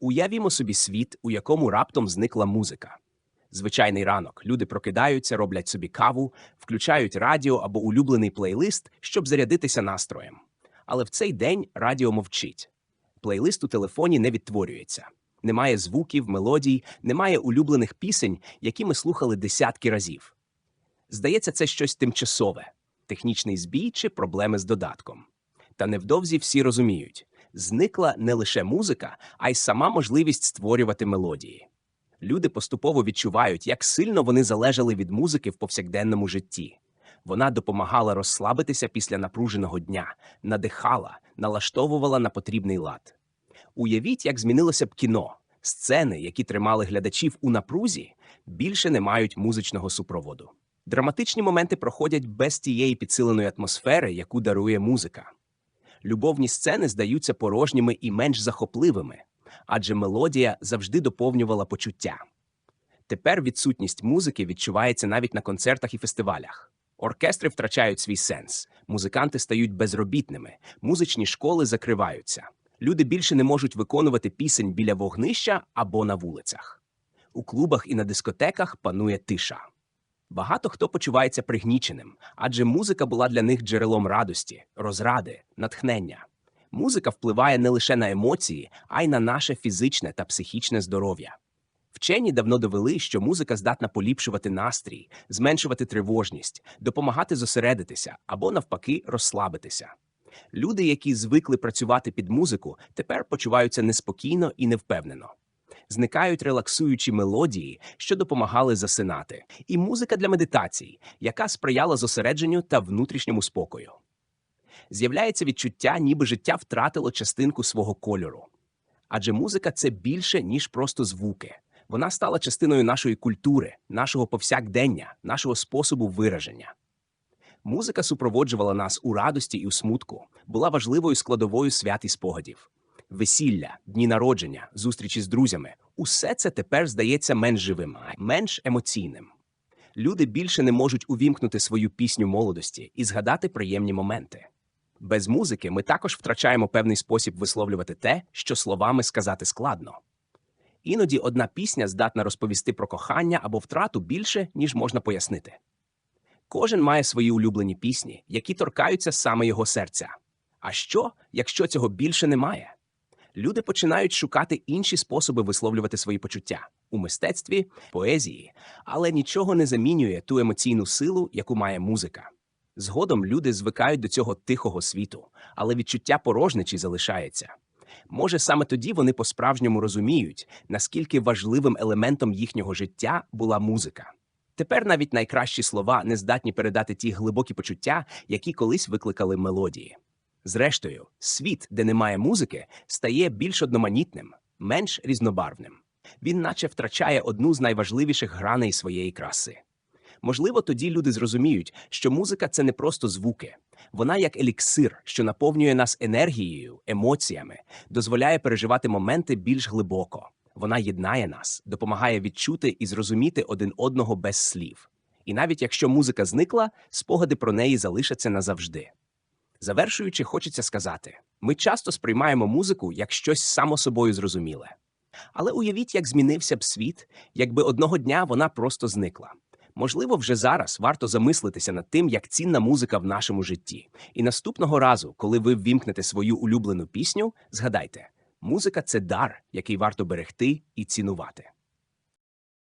Уявімо собі світ, у якому раптом зникла музика. Звичайний ранок. Люди прокидаються, роблять собі каву, включають радіо або улюблений плейлист, щоб зарядитися настроєм. Але в цей день радіо мовчить. Плейлист у телефоні не відтворюється. Немає звуків, мелодій, немає улюблених пісень, які ми слухали десятки разів. Здається, це щось тимчасове, технічний збій чи проблеми з додатком. Та невдовзі всі розуміють, зникла не лише музика, а й сама можливість створювати мелодії. Люди поступово відчувають, як сильно вони залежали від музики в повсякденному житті. Вона допомагала розслабитися після напруженого дня, надихала, налаштовувала на потрібний лад. Уявіть, як змінилося б кіно. Сцени, які тримали глядачів у напрузі, більше не мають музичного супроводу. Драматичні моменти проходять без тієї підсиленої атмосфери, яку дарує музика. Любовні сцени здаються порожніми і менш захопливими, адже мелодія завжди доповнювала почуття. Тепер відсутність музики відчувається навіть на концертах і фестивалях. Оркестри втрачають свій сенс, музиканти стають безробітними, музичні школи закриваються. Люди більше не можуть виконувати пісень біля вогнища або на вулицях. У клубах і на дискотеках панує тиша. Багато хто почувається пригніченим, адже музика була для них джерелом радості, розради, натхнення. Музика впливає не лише на емоції, а й на наше фізичне та психічне здоров'я. Вчені давно довели, що музика здатна поліпшувати настрій, зменшувати тривожність, допомагати зосередитися або, навпаки, розслабитися. Люди, які звикли працювати під музику, тепер почуваються неспокійно і невпевнено. Зникають релаксуючі мелодії, що допомагали засинати, і музика для медитацій, яка сприяла зосередженню та внутрішньому спокою. З'являється відчуття, ніби життя втратило частинку свого кольору. Адже музика це більше, ніж просто звуки. Вона стала частиною нашої культури, нашого повсякдення, нашого способу вираження. Музика супроводжувала нас у радості і у смутку, була важливою складовою свят і спогадів. Весілля, дні народження, зустрічі з друзями усе це тепер здається менш живим, менш емоційним. Люди більше не можуть увімкнути свою пісню молодості і згадати приємні моменти. Без музики ми також втрачаємо певний спосіб висловлювати те, що словами сказати складно. Іноді одна пісня здатна розповісти про кохання або втрату більше, ніж можна пояснити. Кожен має свої улюблені пісні, які торкаються саме його серця. А що, якщо цього більше немає? Люди починають шукати інші способи висловлювати свої почуття у мистецтві, поезії, але нічого не замінює ту емоційну силу, яку має музика. Згодом люди звикають до цього тихого світу, але відчуття порожничі залишається. Може, саме тоді вони по-справжньому розуміють, наскільки важливим елементом їхнього життя була музика. Тепер навіть найкращі слова не здатні передати ті глибокі почуття, які колись викликали мелодії. Зрештою, світ, де немає музики, стає більш одноманітним, менш різнобарвним. Він наче втрачає одну з найважливіших граней своєї краси. Можливо, тоді люди зрозуміють, що музика це не просто звуки, вона як еліксир, що наповнює нас енергією, емоціями, дозволяє переживати моменти більш глибоко. Вона єднає нас, допомагає відчути і зрозуміти один одного без слів. І навіть якщо музика зникла, спогади про неї залишаться назавжди. Завершуючи, хочеться сказати: ми часто сприймаємо музику як щось само собою зрозуміле. Але уявіть, як змінився б світ, якби одного дня вона просто зникла. Можливо, вже зараз варто замислитися над тим, як цінна музика в нашому житті. І наступного разу, коли ви ввімкнете свою улюблену пісню, згадайте, музика це дар, який варто берегти і цінувати.